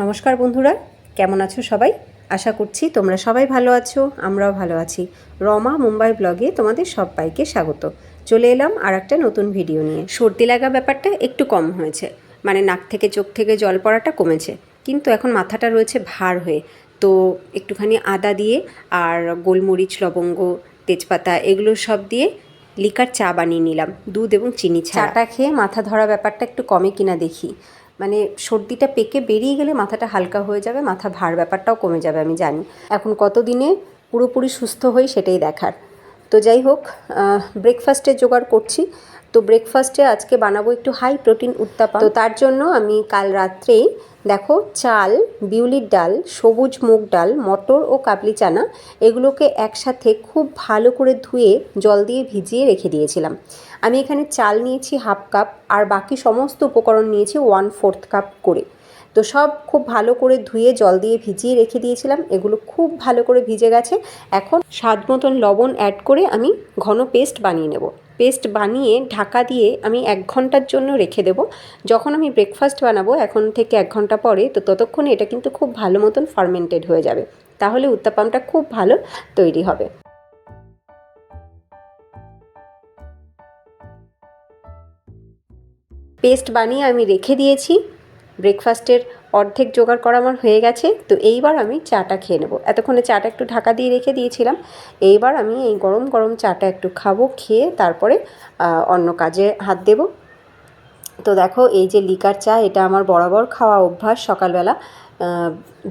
নমস্কার বন্ধুরা, কেমন আছো সবাই? আশা করছি তোমরা সবাই ভালো আছো, আমরাও ভালো আছি। রমা মুম্বাই ব্লগে তোমাদের সবাইকে স্বাগত। চলে এলাম আর একটা নতুন ভিডিও নিয়ে। সর্দি লাগা ব্যাপারটা একটু কম হয়েছে মানে নাক থেকে চোখ থেকে জল পড়াটা কমেছে, কিন্তু এখন মাথাটা রয়েছে ভার হয়ে। তো একটুখানি আদা দিয়ে আর গোলমরিচ, লবঙ্গ, তেজপাতা এগুলো সব দিয়ে লিকার চা বানিয়ে নিলাম, দুধ এবং চিনি চাটা খেয়ে মাথা ধরা ব্যাপারটা একটু কমে কিনা দেখি। মানে সর্দিটা পেকে বেরিয়ে গেলে মাথাটা হালকা হয়ে যাবে, মাথা ভার ব্যাপারটাও কমে যাবে, আমি জানি। এখন কতদিনে পুরোপুরি সুস্থ হই সেটাই দেখার। তো যাই হোক ব্রেকফাস্টের জোগাড় করছি। তো ব্রেকফাস্টে আজকে বানাবো একটু হাই প্রোটিন উত্তাপা তো তার জন্য আমি কাল রাত্রেই দেখো চাল, বিউলির ডাল, সবুজ মুগ ডাল, মটর ও কাবলি চানা এগুলোকে একসাথে খুব ভালো করে ধুয়ে জল দিয়ে ভিজিয়ে রেখে দিয়েছিলাম। আমি এখানে চাল নিয়েছি হাফ কাপ আর বাকি সমস্ত উপকরণ নিয়েছি ওয়ান ফোর্থ কাপ করে। তো সব খুব ভালো করে ধুয়ে, জল দিয়ে ভিজিয়ে রেখে দিয়েছিলাম। এগুলো খুব ভালো করে ভিজে গেছে। এখন স্বাদ মতন লবণ অ্যাড করে আমি ঘন পেস্ট বানিয়ে নেব। পেস্ট বানিয়ে ঢাকা দিয়ে আমি এক ঘণ্টার জন্য রেখে দেব। যখন আমি ব্রেকফাস্ট বানাবো, এখন থেকে এক ঘণ্টা পরে, তো ততক্ষণে এটা কিন্তু খুব ভালো মতন ফার্মেন্টেড হয়ে যাবে। তাহলে উত্তাপামটা খুব ভালো তৈরি হবে। পেস্ট বানিয়ে আমি রেখে দিয়েছি। ব্রেকফাস্টের অর্ধেক জোগাড় করা আমার হয়ে গেছে। তো এইবার আমি চাটা খেয়ে নেব। এতক্ষণে চাটা একটু ঢাকা দিয়ে রেখে দিয়েছিলাম। এইবার আমি এই গরম গরম চাটা একটু খাব, খেয়ে তারপরে অন্য কাজে হাত দেবো। তো দেখো, এই যে লিকার চা, এটা আমার বরাবর খাওয়া অভ্যাস সকালবেলা।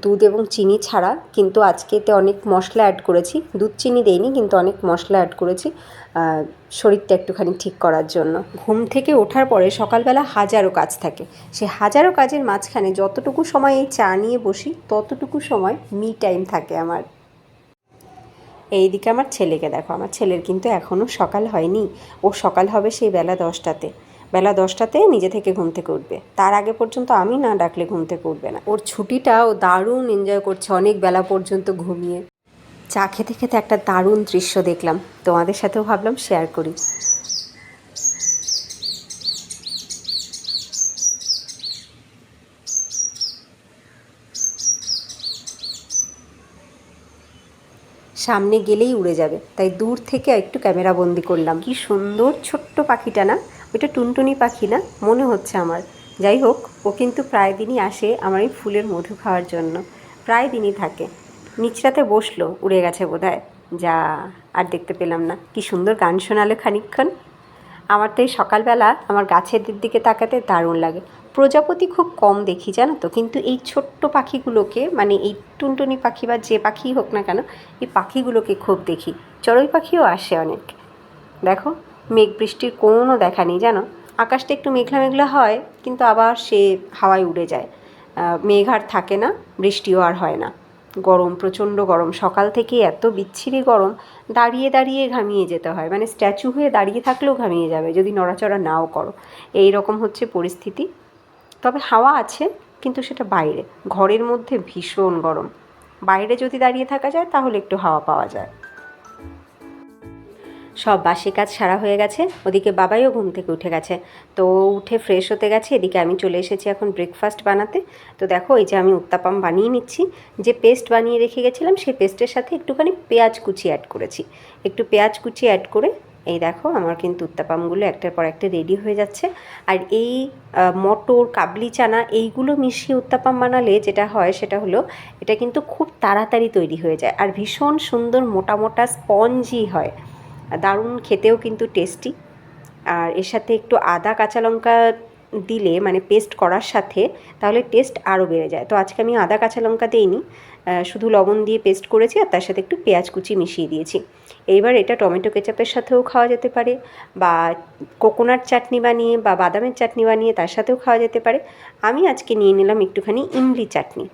দুধ এবং চিনি ছাড়া কিন্তু আজকে এতে অনেক মশলা অ্যাড করেছি। দুধ চিনি দেইনি, কিন্তু অনেক মশলা অ্যাড করেছি শরীরটা একটুখানি ঠিক করার জন্য। ঘুম থেকে ওঠার পরে সকালবেলা হাজারো কাজ থাকে। সে হাজারো কাজের মাঝখানে যতটুকু সময় এই চা নিয়ে বসি, ততটুকু সময় মি টাইম থাকে আমার। এইদিকে আমার ছেলেকে দেখো, আমার ছেলের কিন্তু এখনও সকাল হয়নি। ও সকাল হবে সেই বেলা দশটাতে। বেলা দশটাতে নিজে থেকে ঘুম থেকে উঠবে। তার আগে পর্যন্ত আমি না ডাকলে ঘুম থেকে উঠবে না। ওর ছুটিটা ও দারুণ এনজয় করছে অনেক বেলা পর্যন্ত ঘুমিয়ে। চা খেতে খেতে একটা দারুণ দৃশ্য দেখলাম। তোমাদের সাথেও ভাবলাম শেয়ার করি। সামনে গেলেই উড়ে যাবে। তাই দূর থেকে একটু ক্যামেরা বন্দি করলাম। কি সুন্দর ছোট্ট পাখিটা না? ওইটা টুনটুনি পাখি না, মনে হচ্ছে আমার। যাই হোক, ও কিন্তু প্রায় দিনই আসে আমার এই ফুলের মধু খাওয়ার জন্য। প্রায় দিনই থাকে। নিচরাতে বসল, উড়ে গেছে বোধ যা, আর দেখতে পেলাম না। কি সুন্দর গান শোনালো খানিক্ষণ আমার তো এই সকালবেলা আমার গাছের দিকে তাকাতে দারুণ লাগে। প্রজাপতি খুব কম দেখি, জানো তো। কিন্তু এই ছোট্ট পাখিগুলোকে মানে এই টুনটুনি পাখি বা যে পাখি হোক না কেন, এই পাখিগুলোকে খুব দেখি। চড়ুই পাখিও আসে অনেক। দেখো মেঘ বৃষ্টির কোনো দেখা নেই, জানো? আকাশটা একটু মেঘলা মেঘলা হয়, কিন্তু আবার সে হাওয়ায় উড়ে যায়। মেঘ আর থাকে না, বৃষ্টিও আর হয় না। গরম, প্রচণ্ড গরম। সকাল থেকে এত বিচ্ছিরি গরম, দাঁড়িয়ে দাঁড়িয়ে ঘামিয়ে যেতে হয়। মানে স্ট্যাচু হয়ে দাঁড়িয়ে থাকলেও ঘামিয়ে যাবে, যদি নড়াচড়া নাও করো। এই রকম হচ্ছে পরিস্থিতি। তবে হাওয়া আছে, কিন্তু সেটা বাইরে। ঘরের মধ্যে ভীষণ গরম। বাইরে যদি দাঁড়িয়ে থাকা যায়, তাহলে একটু হাওয়া পাওয়া যায়। সব বাসি কাজ সারা হয়ে গেছে, ওদিকে বাবাইও ঘুম থেকে উঠে গেছে। তো উঠে ফ্রেশ হতে গেছে, এদিকে আমি চলে এসেছি এখন ব্রেকফাস্ট বানাতে। তো দেখো, এই যে আমি উত্তাপাম বানিয়ে নিচ্ছি। যে পেস্ট বানিয়ে রেখে গেছিলাম, সেই পেস্টের সাথে একটুখানি পেঁয়াজ কুচি অ্যাড করেছি। একটু পেঁয়াজ কুচি অ্যাড করে, এই দেখো আমার কিন্তু উত্তাপামগুলো একটার পর একটা রেডি হয়ে যাচ্ছে। আর এই মটর, কাবলি চানা, এইগুলো মিশিয়ে উত্তাপাম বানালে যেটা হয় সেটা হলো, এটা কিন্তু খুব তাড়াতাড়ি তৈরি হয়ে যায়। আর ভীষণ সুন্দর মোটা মোটা স্পঞ্জি হয়। দারুণ খেতেও কিন্তু টেস্টি আর এর সাথে একটু আদা কাঁচা লঙ্কা দিলে মানে পেস্ট করার সাথে, তাহলে টেস্ট আরও বেড়ে যায়। তো আজকে আমি আদা কাঁচা লঙ্কা দিইনি শুধু লবণ দিয়ে পেস্ট করেছি আর তার সাথে একটু পেঁয়াজ কুচি মিশিয়ে দিয়েছি। এইবার এটা টমেটো কেচাপের সাথেও খাওয়া যেতে পারে, বা কোকোনাট চাটনি বানিয়ে, বা বাদামের চাটনি বানিয়ে তার সাথেও খাওয়া যেতে পারে। আমি আজকে নিয়ে নিলাম একটুখানি ইমলি চাটনি,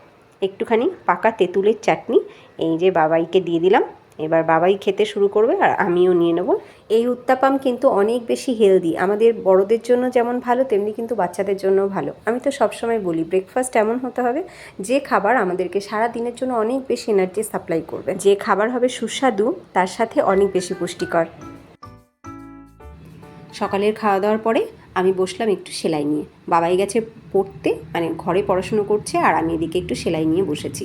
একটুখানি পাকা তেঁতুলের চাটনি। এই যে বাবাইকে দিয়ে দিলাম। এবার বাবাই খেতে শুরু করবে আর আমিও নিয়ে নেব। এই উত্তাপাম কিন্তু অনেক বেশি হেলদি আমাদের বড়দের জন্য যেমন ভালো, তেমনি কিন্তু বাচ্চাদের জন্য ভালো। আমি তো সবসময় বলি ব্রেকফাস্ট এমন হতে হবে, যে খাবার আমাদেরকে সারা দিনের জন্য অনেক বেশি এনার্জি সাপ্লাই করবে। যে খাবার হবে সুস্বাদু, তার সাথে অনেক বেশি পুষ্টিকর। সকালের খাওয়া দাওয়ার পরে আমি বসলাম একটু সেলাই নিয়ে। বাবাই গেছে পড়তে মানে ঘরে পড়াশুনো করছে আর আমি এদিকে একটু সেলাই নিয়ে বসেছি।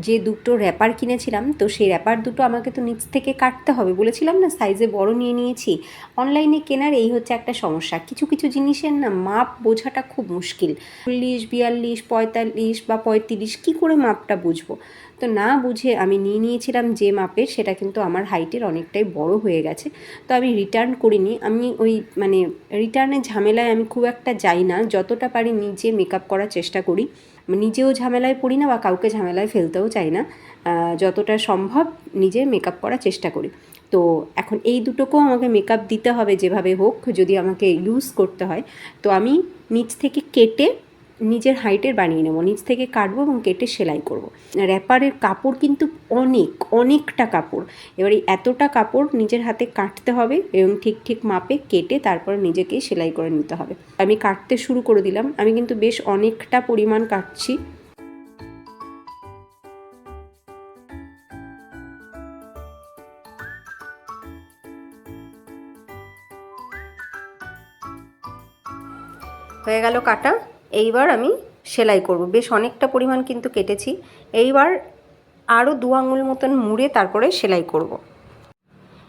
যে দুটো র্যাপার কিনেছিলাম, তো সেই র্যাপার দুটো আমাকে তো নিচ থেকে কাটতে হবে। বলেছিলাম না সাইজে বড় নিয়ে নিয়েছি। অনলাইনে কেনার এই হচ্ছে একটা সমস্যা। কিছু কিছু জিনিসের না মাপ বোঝাটা খুব মুশকিল। চল্লিশ, বিয়াল্লিশ, পঁয়তাল্লিশ বা পঁয়ত্রিশ, কী করে মাপটা বুঝব? তো না বুঝে আমি নিয়ে নিয়েছিলাম যে মাপের, সেটা কিন্তু আমার হাইটের অনেকটাই বড় হয়ে গেছে। তো আমি রিটার্ন করিনি। আমি ওই মানে রিটার্নের ঝামেলায় আমি খুব একটা যাই না। যতটা পারি নিজে মেকআপ করার চেষ্টা করি। নিজেও ঝামেলায় পড়ি না বা কাউকে ঝামেলায় ফেলতেও চাই না। যতটা সম্ভব নিজে মেকআপ করার চেষ্টা করি। তো এখন এই দুটোকেও আমাকে মেকআপ দিতে হবে যেভাবে হোক, যদি আমাকে ইউজ করতে হয়। তো আমি নিচ থেকে কেটে নিজের হাইটের বানিয়ে নেব, নিচ থেকে কাটবো এবং কেটে সেলাই করব। র্যাপারের কাপড় কিন্তু অনেক, অনেকটা কাপড়। এবার এই এতটা কাপড় নিজের হাতে কাটতে হবে এবং ঠিক ঠিক মাপে কেটে তারপর নিজেকে সেলাই করে নিতে হবে। আমি কাটতে শুরু করে দিলাম, আমি কিন্তু বেশ অনেকটা পরিমাণ কাটছি। হয়ে গেল কাটা। এইবার আমি সেলাই করব। বেশ অনেকটা পরিমাণ কিন্তু কেটেছি। এইবার আরও দু আঙুল মতন মুড়ে তারপরে সেলাই করব।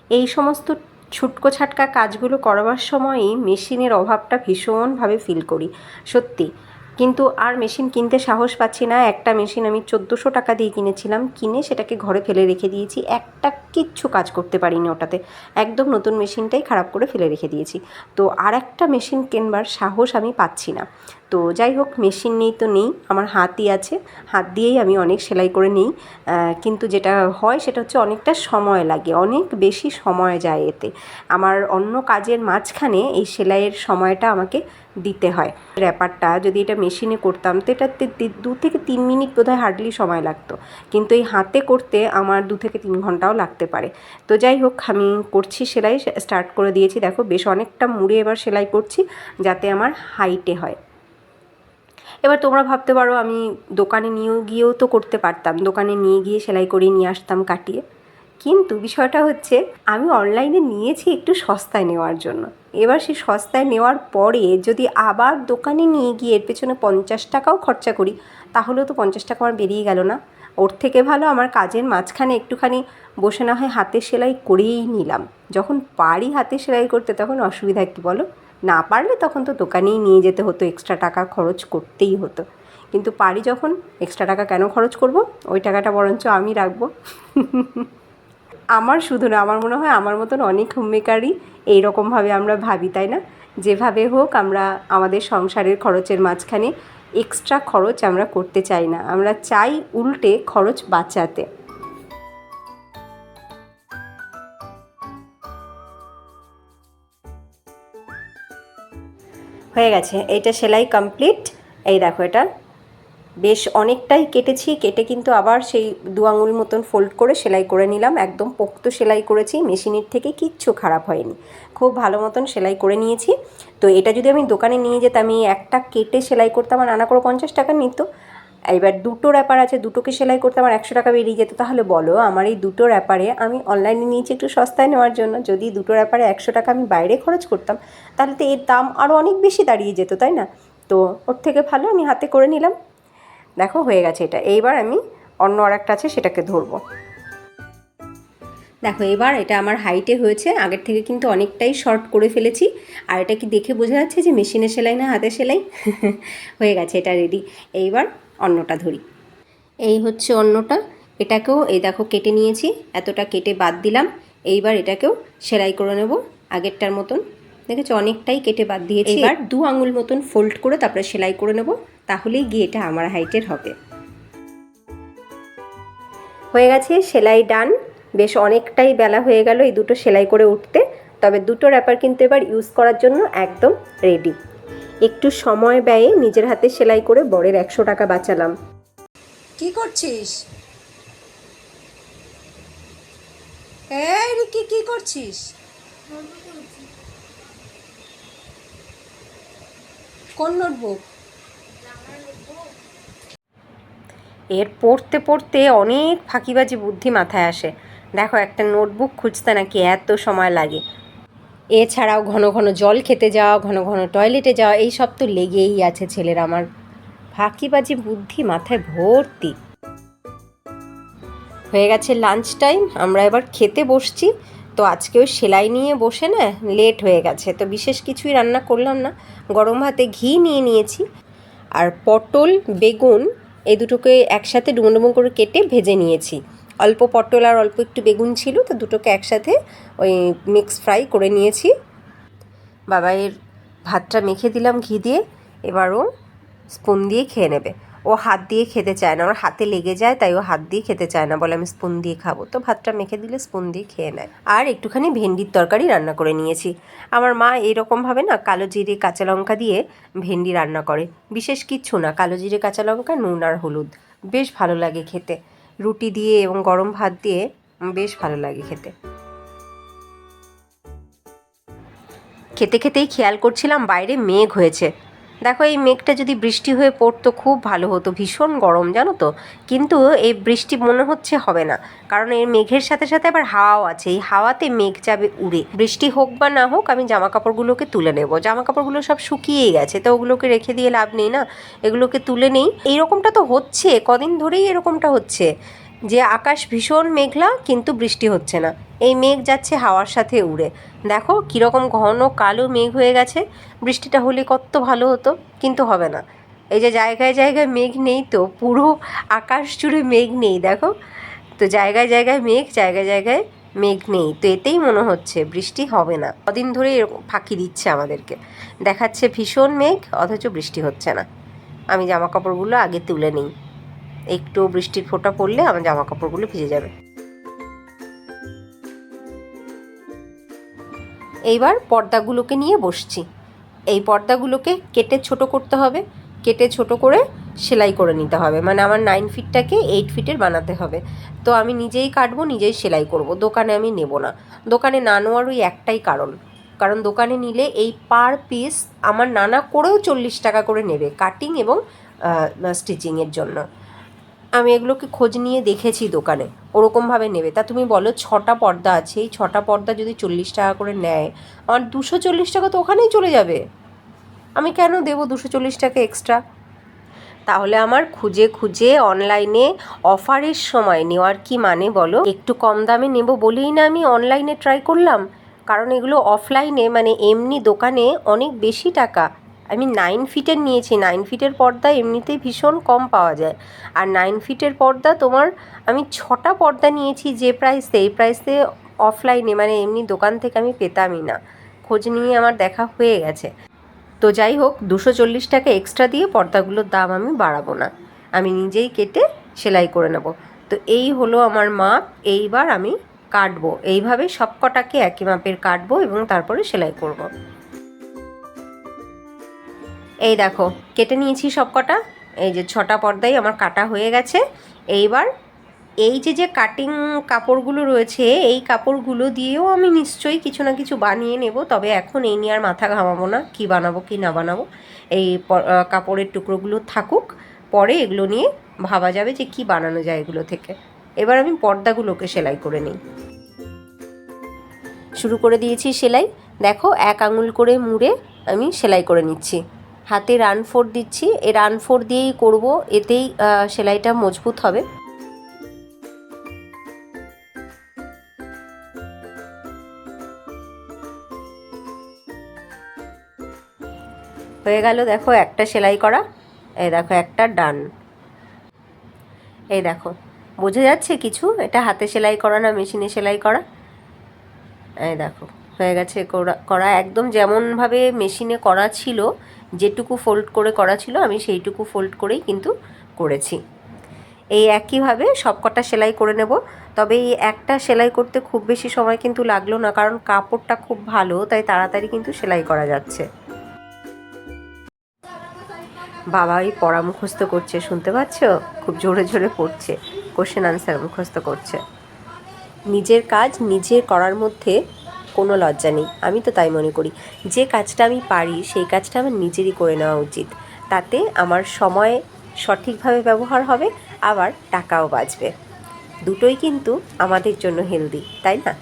এই সমস্ত ছুটকো ছাটকা কাজগুলো করবার সময়ই মেশিনের অভাবটা ভীষণভাবে ফিল করি, সত্যি। কিন্তু আর মেশিন কিনতে সাহস পাচ্ছি না। একটা মেশিন আমি চোদ্দোশো টাকা দিয়ে কিনেছিলাম, কিনে সেটাকে ঘরে ফেলে রেখে দিয়েছি। একটা কিচ্ছু কাজ করতে পারিনি ওটাতে। একদম নতুন মেশিনটাই খারাপ করে ফেলে রেখে দিয়েছি। তো আর একটা মেশিন কেনবার সাহস আমি পাচ্ছি না। তো যাই হোক মেশিন নেই তো নেই, আমার হাতই আছে। হাত দিয়েই আমি অনেক সেলাই করে নিই। কিন্তু যেটা হয়, সেটা হচ্ছে অনেকটা সময় লাগে, অনেক বেশি সময় যায় এতে। আমার অন্য কাজের মাঝখানে এই সেলাইয়ের সময়টা আমাকে দিতে হয়। র্যাপারটা যদি এটা মেশিনে করতাম, তো এটা তে- তে- দু থেকে তিন মিনিট বোধহয় হার্ডলি সময় লাগতো। কিন্তু এই হাতে করতে আমার দু থেকে তিন ঘন্টাও লাগতে পারে। তো যাই হোক, আমি করছি সেলাই, স্টার্ট করে দিয়েছি। দেখো, বেশ অনেকটা মুড়ে এবার সেলাই করছি, যাতে আমার হাইটে হয়। এবার তোমরা ভাবতে পারো, আমি দোকানে নিয়েও গিয়েও তো করতে পারতাম। দোকানে নিয়ে গিয়ে সেলাই করে নিয়ে আসতাম কাটিয়ে। কিন্তু বিষয়টা হচ্ছে, আমি অনলাইনে নিয়েছি একটু সস্তায় নেওয়ার জন্য। এবার সেই সস্তায় নেওয়ার পরে যদি আবার দোকানে নিয়ে গিয়ে এর পেছনে পঞ্চাশ টাকাও খরচা করি, তাহলেও তো পঞ্চাশ টাকা আমার বেরিয়ে গেল না। ওর থেকে ভালো আমার কাজের মাঝখানে একটুখানি বসে না হয় হাতে সেলাই করেই নিলাম। যখন পারি হাতে সেলাই করতে, তখন অসুবিধা কী বলো? না পারলে তখন তো দোকানেই নিয়ে যেতে হতো এক্সট্রা টাকা খরচ করতেই হতো। কিন্তু পারি যখন এক্সট্রা টাকা কেন খরচ করব? ওই টাকাটা বরঞ্চ আমি রাখব। আমার শুধু না, আমার মনে হয় আমার মতন অনেক হোমমেকারই এইরকমভাবে আমরা ভাবি, তাই না? যেভাবে হোক আমরা আমাদের সংসারের খরচের মাঝখানে এক্সট্রা খরচ আমরা করতে চাই না। আমরা চাই উল্টে খরচ বাঁচাতে। হয়ে গেছে। এইটা সেলাই কমপ্লিট এই দেখো এটা। বেশ অনেকটাই কেটেছি। কেটে কিন্তু আবার সেই দু আঙুল মতন ফোল্ড করে সেলাই করে নিলাম। একদম পোক্ত সেলাই করেছি। মেশিনের থেকে কিচ্ছু খারাপ হয়নি। খুব ভালো মতন সেলাই করে নিয়েছি। তো এটা যদি আমি দোকানে নিয়ে যেতাম আমি একটা কেটে সেলাই করতাম আর আনা করে পঞ্চাশ টাকা নিত। এবার দুটো র্যাপার আছে, দুটোকে সেলাই করতে আমার একশো টাকা বেরিয়ে যেত, তাহলে বলো আমার এই দুটো র্যাপারে আমি অনলাইনে নিয়েছি একটু সস্তায় নেওয়ার জন্য, যদি দুটো র্যাপারে একশো টাকা আমি বাইরে খরচ করতাম, তাহলে তো এর দাম আরও অনেক বেশি দাঁড়িয়ে যেত, তাই না? তো ওর থেকে ভালো আমি হাতে করে নিলাম। দেখো হয়ে গেছে এটা, এইবার আমি অন্য আর একটা আছে সেটাকে ধরবো। দেখো এবার এটা আমার হাইটে হয়েছে, আগের থেকে কিন্তু অনেকটাই শর্ট করে ফেলেছি, আর এটা কি দেখে বোঝা যাচ্ছে যে মেশিনে সেলাই না হাতে সেলাই? হয়ে গেছে এটা রেডি এইবার অন্যটা ধরি। এই হচ্ছে অন্যটা এটাকেও এই দেখো কেটে নিয়েছি এতটা কেটে বাদ দিলাম। এইবার এটাকেও সেলাই করে নেব আগেরটার মতন। দেখেছ? অনেকটাই কেটে বাদ দিয়েছি। এবার দু আঙুল মতন ফোল্ড করে তারপরে সেলাই করে নেব। তাহলেই গিয়ে এটা আমার হাইটের হবে। হয়ে গেছে সেলাই ডান। বেশ অনেকটাই বেলা হয়ে গেল এই দুটো সেলাই করে উঠতে। তবে দুটো র্যাপার কিন্তু এবার ইউজ করার জন্য একদম রেডি একটু সময় ব্যয়ে নিজের হাতে সেলাই করে বরের একশো টাকা বাঁচালাম। কি করছিস? এই রিকি কি করছিস? কোন নোটবুক? এর পড়তে পড়তে অনেক ফাঁকিবাজি বুদ্ধি মাথায় আসে। দেখো একটা নোটবুক খুঁজতে নাকি এত সময় লাগে। এছাড়াও ঘন ঘন জল খেতে যাওয়া, ঘন ঘন টয়লেটে যাওয়া, এই সব তো লেগেই আছে ছেলের আমার ফাঁকিবাজি বুদ্ধি মাথায় ভর্তি। হয়ে গেছে লাঞ্চ টাইম আমরা এবার খেতে বসছি। তো আজকে ওই সেলাই নিয়ে বসে না লেট হয়ে গেছে। তো বিশেষ কিছুই রান্না করলাম না, গরম ভাতে ঘি নিয়ে নিয়েছি। আর পটল, বেগুন এই দুটোকে একসাথে ডুমো ডুমো করে কেটে ভেজে নিয়েছি। অল্প পটল আর অল্প একটু বেগুন ছিল, তো দুটোকে একসাথে ওই মিক্স ফ্রাই করে নিয়েছি। বাবাইয়ের ভাতটা মেখে দিলাম ঘি দিয়ে, এবার ও স্পুন দিয়ে খেয়ে নেবে। ও হাত দিয়ে খেতে চায় না, ওর হাতে লেগে যায়, তাই ও হাত দিয়ে খেতে চায় না, বলে আমি স্পুন দিয়ে খাব। তো ভাতটা মেখে দিলে স্পুন দিয়ে খেয়ে নেয়। আর একটুখানি ভেন্ডির তরকারি রান্না করে নিয়েছি। আমার মা এরকমভাবে না কালো জিরে, কাঁচা লঙ্কা দিয়ে ভেন্ডি রান্না করে। বিশেষ কিচ্ছু না, কালো জিরে, কাঁচা লঙ্কা, নুন আর হলুদ। বেশ ভালো লাগে খেতে। রুটি দিয়ে এবং গরম ভাত দিয়ে বেশ ভালো লাগে খেতে। খেতে খেতেই খেয়াল করছিলাম বাইরে মেঘ হয়েছে। দেখো, এই মেঘটা যদি বৃষ্টি হয়ে পড়তো খুব ভালো হতো, ভীষণ গরম, জানো তো? কিন্তু এই বৃষ্টি মনে হচ্ছে হবে না। কারণ এই মেঘের সাথে সাথে আবার হাওয়াও আছে। এই হাওয়াতে মেঘ যাবে উড়ে। বৃষ্টি হোক বা না হোক, আমি জামা কাপড়গুলোকে তুলে নেব। জামা কাপড়গুলো সব শুকিয়েই গেছে, তো ওগুলোকে রেখে দিয়ে লাভ নেই না? এগুলোকে তুলে নেই। এইরকমটা তো হচ্ছে। কদিন ধরেই এরকমটা হচ্ছে। যে আকাশ ভীষণ মেঘলা, কিন্তু বৃষ্টি হচ্ছে না। এই মেঘ যাচ্ছে হাওয়ার সাথে উড়ে। দেখো, কীরকম ঘন কালো মেঘ হয়ে গেছে। বৃষ্টিটা হলে কত ভালো হতো, কিন্তু হবে না। এই যে জায়গায় জায়গায় মেঘ নেই তো, পুরো আকাশ জুড়ে মেঘ নেই, দেখো। তো জায়গায় জায়গায় মেঘ, জায়গায় জায়গায় মেঘ নেই। তো এতেই মনে হচ্ছে বৃষ্টি হবে না। কদিন ধরে এরকম ফাঁকি দিচ্ছে আমাদেরকে। দেখাচ্ছে ভীষণ মেঘ, অথচ বৃষ্টি হচ্ছে না। আমি জামা কাপড়গুলো আগে তুলে নিই। একটু বৃষ্টির ফোঁটা পড়লে আমার জামা কাপড়গুলো ভিজে যাবে। এইবার পর্দাগুলোকে নিয়ে বসছি। এই পর্দাগুলোকে কেটে ছোট করতে হবে। কেটে ছোট করে সেলাই করে নিতে হবে। মানে আমার নাইন ফিটটাকে এইট ফিটের বানাতে হবে। তো আমি নিজেই কাটবো, নিজেই সেলাই করব। দোকানে আমি নেব না। দোকানে না নেওয়ার ওই একটাই কারণ। কারণ দোকানে নিলে এই পার পিস আমার নানা করেও চল্লিশ টাকা করে নেবে কাটিং এবং স্টিচিংয়ের জন্য। আমি এগুলোকে খোঁজ নিয়ে দেখেছি দোকানে। ওরকমভাবে নেবে। তা তুমি বলো, ছটা পর্দা আছে, এই ছটা পর্দা যদি চল্লিশ টাকা করে নেয়, আমার দুশো চল্লিশ টাকা তো ওখানেই চলে যাবে। আমি কেন দেবো দুশো চল্লিশ টাকা এক্সট্রা তাহলে আমার খুঁজে খুঁজে অনলাইনে অফারের সময় নেওয়ার কি মানে বলো? একটু কম দামে নেব বলেই না আমি অনলাইনে ট্রাই করলাম। কারণ এগুলো অফলাইনে মানে এমনি দোকানে অনেক বেশি টাকা। আমি নাইন ফিটের নিয়েছি। নাইন ফিটের পর্দা এমনিতেই ভীষণ কম পাওয়া যায়। আর নাইন ফিটের পর্দা তোমার, আমি ছটা পর্দা নিয়েছি যে প্রাইসে এই প্রাইসে অফলাইনে মানে এমনি দোকান থেকে আমি পেতামই না। খোঁজ নিয়ে আমার দেখা হয়ে গেছে। তো যাই হোক, দুশো চল্লিশ টাকা এক্সট্রা দিয়ে পর্দাগুলোর দাম আমি বাড়াবো না। আমি নিজেই কেটে সেলাই করে নেব। তো এই হলো আমার মাপ। এইবার আমি কাটবো। এইভাবে সব কটাকে একই মাপের কাটবো এবং তারপরে সেলাই করব। এই দেখো, কেটে নিয়েছি সব কটা এই যে ছটা পর্দাই আমার কাটা হয়ে গেছে। এইবার এই যে যে কাটিং কাপড়গুলো রয়েছে, এই কাপড়গুলো দিয়েও আমি নিশ্চয়ই কিছু না কিছু বানিয়ে নেব। তবে এখন এই নিয়ে আর মাথা ঘামাবো না, কি বানাবো, কি না বানাবো। এই কাপড়ের টুকরোগুলো থাকুক, পরে এগুলো নিয়ে ভাবা যাবে যে কি বানানো যায় এগুলো থেকে। এবার আমি পর্দাগুলোকে সেলাই করে নিই। শুরু করে দিয়েছি সেলাই। দেখো, এক আঙুল করে মুড়ে আমি সেলাই করে নিচ্ছি। হাতে রান ফোর দিচ্ছি। এ রান ফোর দিয়েই করব। এতেই সেলাইটা মজবুত হবে। হয়ে গেল দেখো একটা সেলাই করা। এই দেখো একটা ডান। এই দেখো, বোঝা যাচ্ছে কিছু? এটা হাতে সেলাই করা না, মেশিনে সেলাই করা? এই দেখো। হয়ে গেছে, করা একদম যেমনভাবে মেশিনে করা ছিল, যেটুকু ফোল্ড করে করা ছিল, আমি সেইটুকু ফোল্ড করেই কিন্তু করেছি। এই একইভাবে সবকটা সেলাই করে নেব। তবে এই একটা সেলাই করতে খুব বেশি সময় কিন্তু লাগল না, কারণ কাপড়টা খুব ভালো, তাই তাড়াতাড়ি কিন্তু সেলাই করা যাচ্ছে। বাবা পড়া মুখস্থ করছে, শুনতে পাচ্ছ? খুব জোরে জোরে পড়ছে কোশ্চেন আনসার মুখস্থ করছে। নিজের কাজ নিজে করার মধ্যে কোনো লজ্জা নেই, আমি তো তাই মনে করি। যে কাজটা আমি পারি, সেই কাজটা আমার নিজেরই করে নেওয়া উচিত। তাতে আমার সময় সঠিকভাবে ব্যবহার হবে, আবার টাকাও বাঁচবে। দুটোই কিন্তু আমাদের জন্য হেলদি, তাই না?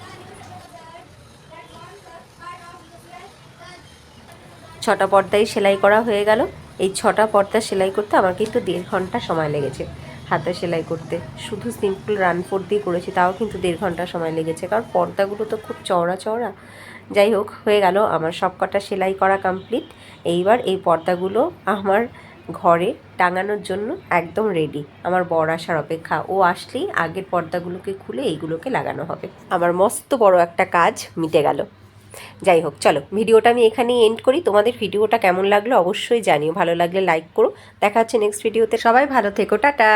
ছটা পর্দায় সেলাই করা হয়ে গেল। এই ছটা পর্দা সেলাই করতে আমার কিন্তু দেড় ঘণ্টা সময় লেগেছে। হাতে সেলাই করতে। শুধু সিম্পল রান ফোর দিয়ে করেছি, তাও কিন্তু দেড় ঘণ্টা সময় লেগেছে। কারণ পর্দাগুলো তো খুব চওড়া চওড়া। যাই হোক, হয়ে গেল আমার সব কটা সেলাই করা কমপ্লিট এইবার এই পর্দাগুলো আমার ঘরে টাঙানোর জন্য একদম রেডি আমার বর আসার অপেক্ষা। ও আসলেই আগের পর্দাগুলোকে খুলে এইগুলোকে লাগানো হবে। আমার মস্ত বড় একটা কাজ মিটে গেল। যাই হোক, চলো, ভিডিওটা আমি এখানেই এন্ড করি। তোমাদের ভিডিওটা কেমন লাগল অবশ্যই জানিও। ভালো লাগলে লাইক করো। দেখা হচ্ছে নেক্সট ভিডিওতে সবাই ভালো থেকো, টাটা!